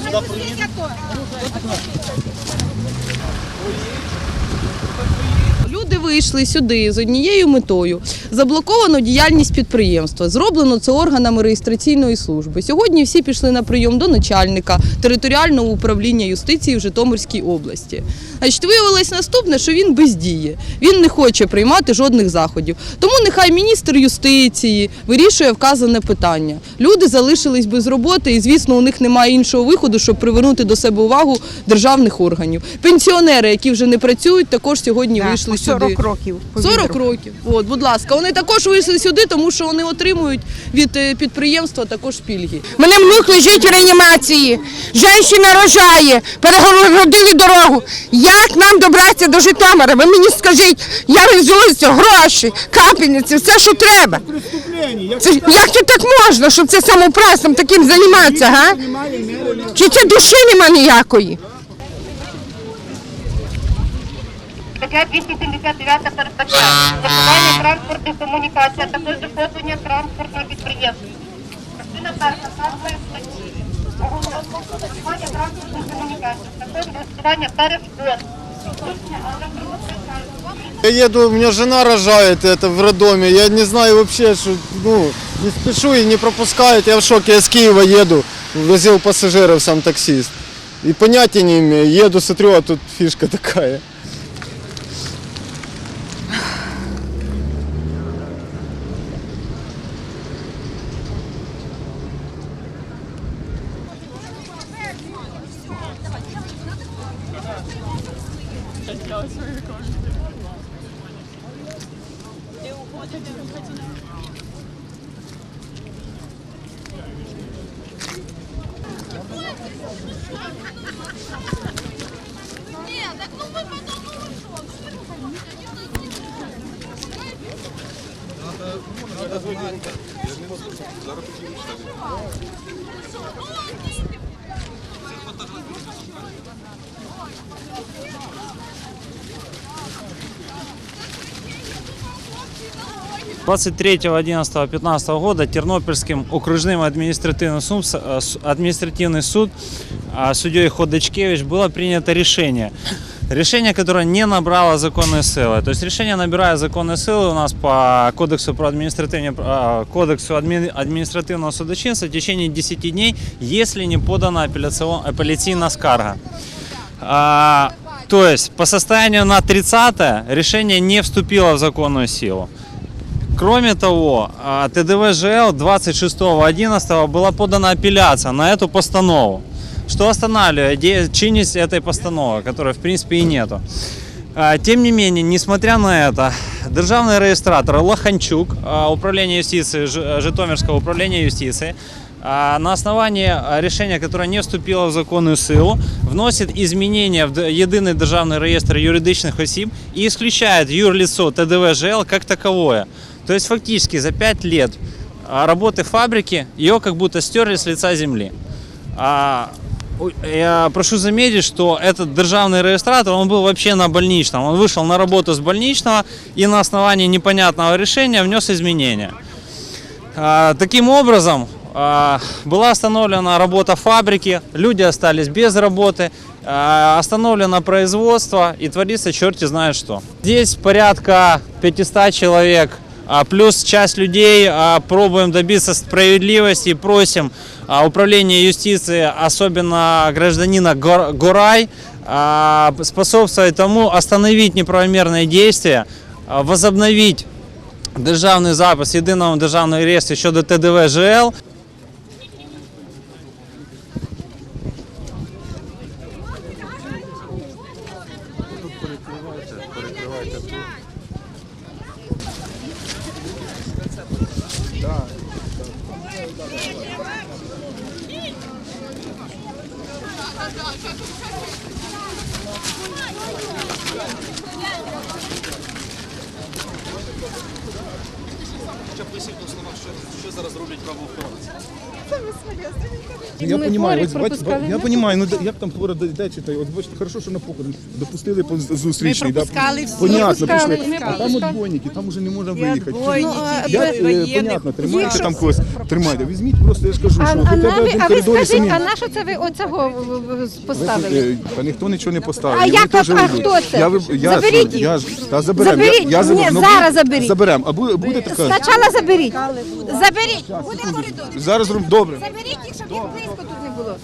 пропустіть. Пропустіть, а то. Люди вийшли сюди з однією метою. Заблоковано діяльність підприємства. Зроблено це органами реєстраційної служби. Сьогодні всі пішли на прийом до начальника територіального управління юстиції в Житомирській області. Значить, виявилось наступне, що він бездіє. Він не хоче приймати жодних заходів. Тому нехай міністр юстиції вирішує вказане питання. Люди залишились без роботи, і звісно, у них немає іншого виходу, щоб привернути до себе увагу державних органів. Пенсіонери, які вже не працюють, також сьогодні вийшли сюди. 40 років. 40 років. От, будь ласка, вони також вийшли сюди, тому що вони отримують від е, підприємства також пільги. Мене внук лежить в реанімації. Женщина рожає, перегородили дорогу. Як нам добратися до Житомира? Ви мені скажіть, я везуся, гроші, капельниці, все, що треба. Це, як це так можна, щоб це самопресом таким займатися, га? Чи це душі нема ніякої? Стаття 279 передбачає блокування транспортних комунікацій, а також захоплення транспортного підприємства. Частина перша в статті. Блокування транспортних комунікацій, також блокування перешкод. Я еду, у меня жена рожает это в роддоме. Я не знаю вообще, что, ну, не спешу и не пропускают. Я в шоке. Я с Киева еду, возил пассажиров сам таксист. И понятия не имею. Еду, смотрю, а тут фишка такая. Двадцать третьего, 11, 15 года Тернопільським окружним адміністративним суд, э, с- административный суд а, судьей Ходочкевич было принято решение. Решение, которое не набрало законной силы. То есть решение набирает законной силы у нас по кодексу про административное, а, кодексу адми- административного судочинства в течение 10 дней, если не подана апелляцион- апелляционная скарга. То есть по состоянию на 30 решение не вступило в законную силу. Кроме того, ТДВ ЖЛ 26.11 была подана апелляция на эту постанову, что останавливает чинность этой постановы, которой в принципе и нету. А, Тем не менее, несмотря на это, державный регистратор Лоханчук, а, управление юстиции, Житомирского управления юстиции, на основании а, решения, которое не вступило в законную силу, вносит изменения в единый державный реестр юридичных осіб и исключает юрлицо ТДВ ЖЛ как таковое. То есть фактически за 5 лет а, работы фабрики ее как будто стерли с лица земли. А, я прошу заметить, что этот державный регистратор, он был вообще на больничном. Он вышел на работу с больничного и на основании непонятного решения внес изменения. А, Таким образом, а, была остановлена работа фабрики, люди остались без работы, а, остановлено производство и творится черти знает что. Здесь порядка 500 человек, а, плюс часть людей а, пробуем добиться справедливости и просим а, управление юстиции, особенно гражданина Гор- Гурай, а, способствовать тому остановить неправомерные действия, а, возобновить державний запис в єдиному державному реєстрі щодо ТДВ ЖЛ. Хоча б висвітлив слова, що зараз роблять правоохоронці. Я понимаю, ось бачите, я понимаю, ну де- як там хвора де читає. От бачите, хорошо, що на похорон допустили по зустрічній. Да? Понятно, пішли. А там отбойники, там уже не можна виїхати. Я, е, понятно, тримайте там когось, тримайте. Візьміть просто, я ж кажу, А, що а, хоча б наві- один а ви скажіть, самі. а на що це ви оцього в- в- в- поставили? Е, Та ніхто нічого не поставив. А як так? А хто це? Я, ви- я, Заберіть я, ж- та заберем. Заберіть. Я, я заберу. Ні, Ну, зараз заберіть. Заберем. А буде, буде така? Спочатку заберіть. Заберіть. Буде коридор. Зараз роб- добре. Заберіть їх, щоб їх близько тут не було.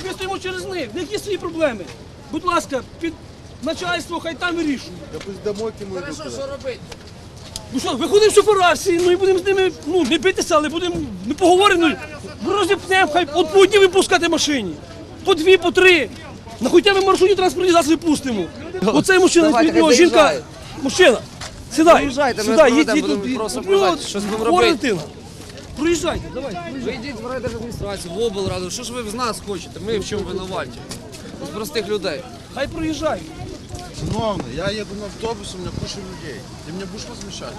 І ми стоїмо через них. В них є свої проблеми. Будь ласка, під начальство хай там вирішує. Ну що, виходимо шофера всі, ну і будемо з ними ну, не битися, але будемо ми поговоримо. Ну, розіпнемо, хай от по одній випускати машині. По дві, по три. На хоча б маршрутні транспортні засоби пустимо. Оцей мужчина, від нього жінка. Мужчина, сідай. сідай, їдь, їдь тут. просто Ну, проїжджайте, от, щось будемо робити. Проїжджайте, давай. Ви йдіть в райдержадміністрацію, в облраду. Що ж ви з нас хочете? Ми в чому винуваті? З простих людей. Хай проїжджай. Шановний, я їду на автобусі, у мене куча людей. Ти мене будеш возмущати?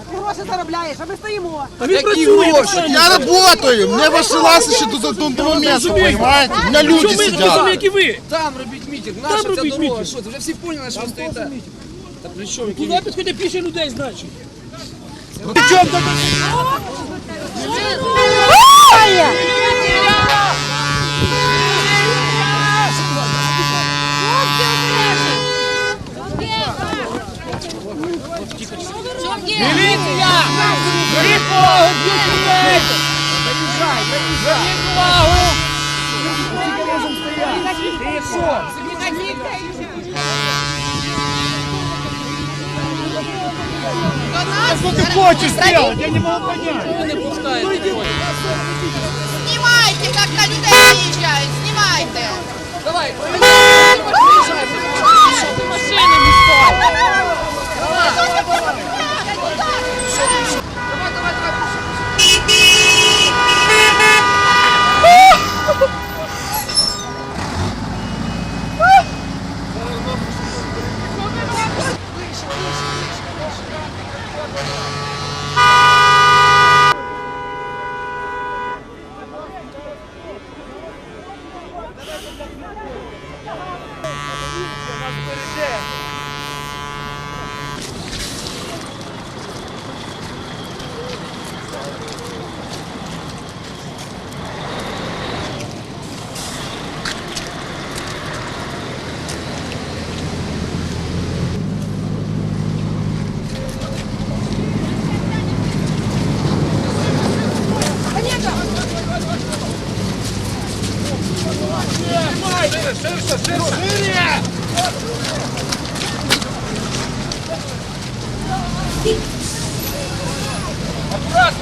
А він працює. так само. Я работаю, мне восшилась еще до, до, до того места, понимаете? У меня люди Чому ми такі самі, сидят. як і ви? Там робіть мітинг, наша ця робіть дорога. мітинг. Що, це вже всі поняли, що ви стоїте? Та при чому? які Туди підходять більше людей, значить. Ну ты чё Міліція! Трипогу б'ють! Заїжджай, заїжджай! Трипогу! Ти що? Знімайте, Аккуратно!